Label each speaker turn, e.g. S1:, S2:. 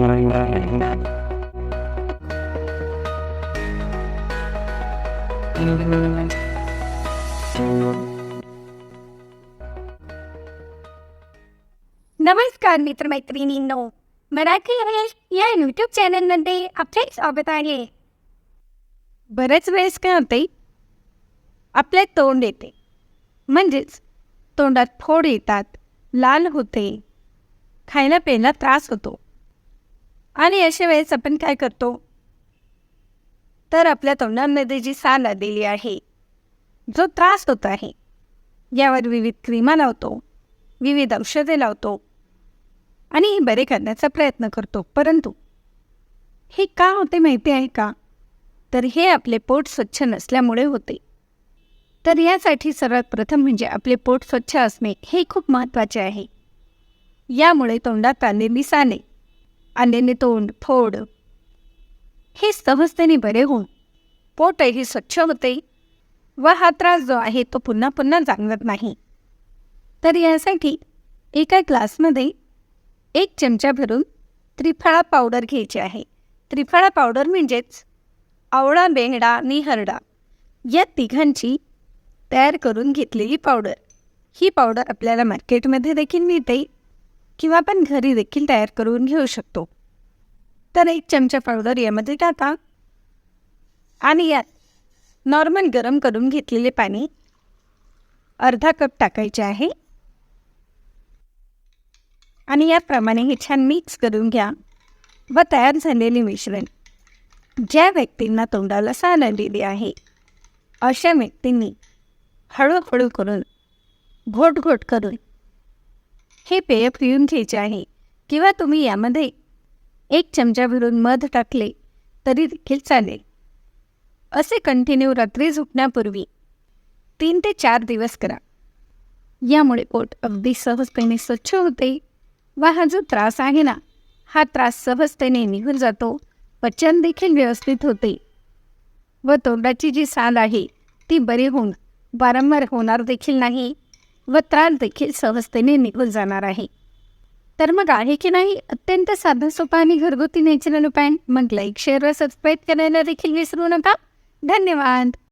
S1: नमस्कार मित्रमैत्रिणींनो मराठी इंग्लिश या यूट्यूब चॅनलमध्ये आपले स्वागत आहे. बरेच वेळेस काय होते आपले तोंड येते. म्हणजेच तोंडात फोड येतात लाल होते. खायला प्यायला त्रास होतो. आणि अशा वेळेस आपण काय करतो? तर आपल्या तोंडामध्ये जी साल आलेली आहे जो त्रास होत आहे यावर विविध क्रीमा लावतो विविध औषधे लावतो आणि हे बरे करण्याचा प्रयत्न करतो. परंतु हे का होते माहिती आहे का? तर हे आपले पोट स्वच्छ नसल्यामुळे होते. तर यासाठी सर्वात प्रथम म्हणजे आपले पोट स्वच्छ असणे हे खूप महत्त्वाचे आहे. यामुळे तोंडात आलेली साले आलेले तोंड फोड. हे सहजतेने बरे होऊन पोटही स्वच्छ होते. व हा त्रास जो आहे तो पुन्हा पुन्हा जाणवत नाही. तर यासाठी एका ग्लासमध्ये एक चमचा भरून त्रिफळा पावडर घ्यायची आहे. त्रिफळा पावडर म्हणजेच आवळा बेहडा आणि हरडा या तिघांची तयार करून घेतलेली पावडर. ही पावडर आपल्याला मार्केटमध्ये देखील मिळते. किंवा आपण घरी देखील तयार करून घेऊ शकतो. तर एक चमचा पावडर यामध्ये टाका. आणि यात नॉर्मल गरम करून घेतलेले पाणी अर्धा कप टाकायचे आहे. आणि याप्रमाणे हे छान मिक्स करून घ्या व तयार झालेले मिश्रण ज्या व्यक्तींना तोंडाला साल आलेली आहे अशा व्यक्तींनी हळूहळू करून घोट घोट करून हे पेय पिऊन घ्यायचे आहे. किंवा तुम्ही यामध्ये एक चमचा भरून मध टाकले तरी देखील चालेल. असे कंटिन्यू रात्री झोपण्यापूर्वी तीन ते चार दिवस करा. यामुळे पोट अगदी सहजपणे स्वच्छ होते. व हा जो त्रास आहे ना? हा त्रास सहजतेने निघून जातो. पचन देखील व्यवस्थित होते. व तोंडाची जी साल आहे ती बरी होऊन वारंवार होणार देखील नाही. व त्रास देखील सहजतेने निघून जाणार आहे. तर मग आहे की नाही? अत्यंत साधा सोपा आणि घरगुती नॅचरल उपाय. मग लाईक शेअर व सबस्क्राईब करायला देखील विसरू नका. धन्यवाद.